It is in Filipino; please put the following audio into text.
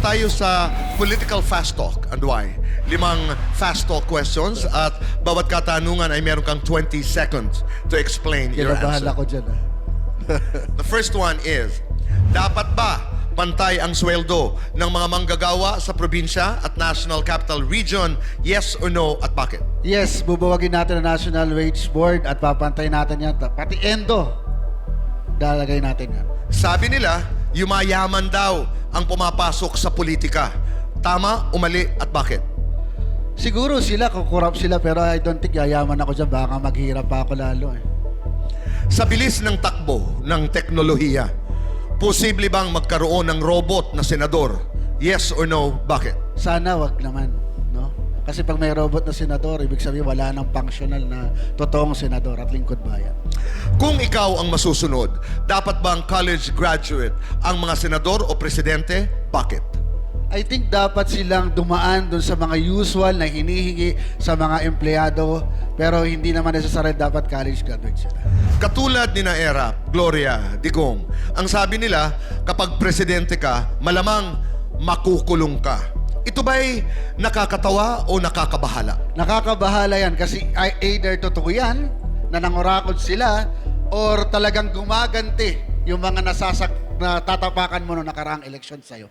tayo sa political fast talk. And why? Limang fast talk questions at bawat katanungan ay meron kang 20 seconds to explain your Kinabahan answer. ako dyan. ah. The first one is, dapat ba pantay ang sweldo ng mga manggagawa sa probinsya at National Capital Region? Yes or no at bakit? Yes, bubuwagin natin ang National Wage Board at papantay natin yan. Pati endo, dalagay natin yan. Sabi nila, yumayaman daw ang pumapasok sa politika. Tama, umali at bakit? Siguro sila, kukurap sila, pero I don't think yayaman ako dyan. Baka maghirap pa ako lalo eh. Sa bilis ng takbo ng teknolohiya, posible bang magkaroon ng robot na senador? Yes or no? Bakit? Sana wag naman? Kasi pag may robot na senador, ibig sabihin wala nang functional na totoong senador at lingkod bayan. Kung ikaw ang masusunod, dapat bang college graduate ang mga senador o presidente? Bakit? I think dapat silang dumaan dun sa mga usual na hinihingi sa mga empleyado pero hindi naman necessarily dapat college graduate sila. Katulad ni na Era, Gloria, Digong, ang sabi nila, kapag presidente ka, malamang makukulong ka. Ito ba'y nakakatawa o nakakabahala? Nakakabahala yan kasi ay- either totoo yan na nangurakot sila or talagang gumaganti yung mga nasasak na tatapakan mo noong nakaraang eleksyon sa'yo.